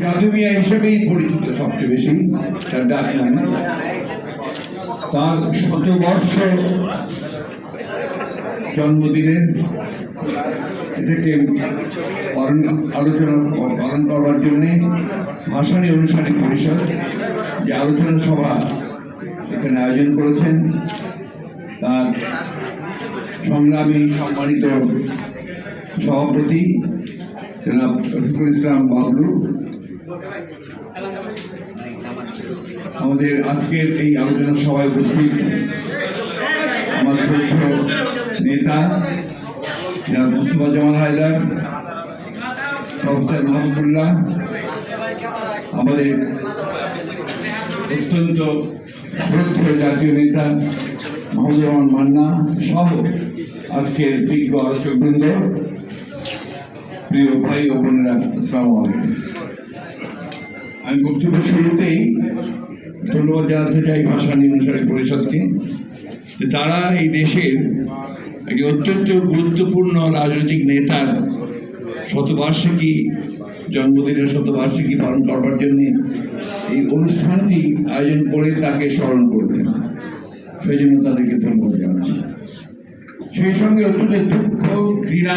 জাদু মিয়া হিসেবেই পরিচিত সবচেয়ে বেশি, তার ডাক নামে। তার শতবর্ষ জন্মদিনের এটাকে পালন- আলোচনা, পালন করবার জন্যে ভাষণী অনুষ্ঠানে পরিষদ, যে আলোচনা সভা এখানে আয়োজন করেছেন, তার সংগ্রামী সম্মানিত সভাপতি বাবলু। আমাদের আজকের এই আলোচনা সভায় উপস্থিত আমার নেতা, জনাব মুস্তফা জামাল হায়দার, প্রফেসর মাহমুদুল্লাহ আমাদের অত্যন্ত জাতীয় নেতা মাহমুদুর রহমান মান্না সহ আজকের বিজ্ঞ আলোচকবৃন্দ। প্রিয় ভাই ও বোনেরা, আসসালামু আমি বক্তব্য শুরুতেই ধন্যবাদ জানাতে চাই ভাষা নির্বাচনী পরিষদকে যে তারা এই দেশের একটি অত্যন্ত গুরুত্বপূর্ণ রাজনৈতিক নেতার শতবার্ষিকী জন্মদিনের শতবার্ষিকী পালন করবার জন্য এই অনুষ্ঠানটি আয়োজন করে তাকে স্মরণ করবেন সেই জন্য তাদেরকে ধন্যবাদ জানাচ্ছি। সেই সঙ্গে অত্যন্ত দুঃখ, ঘৃণা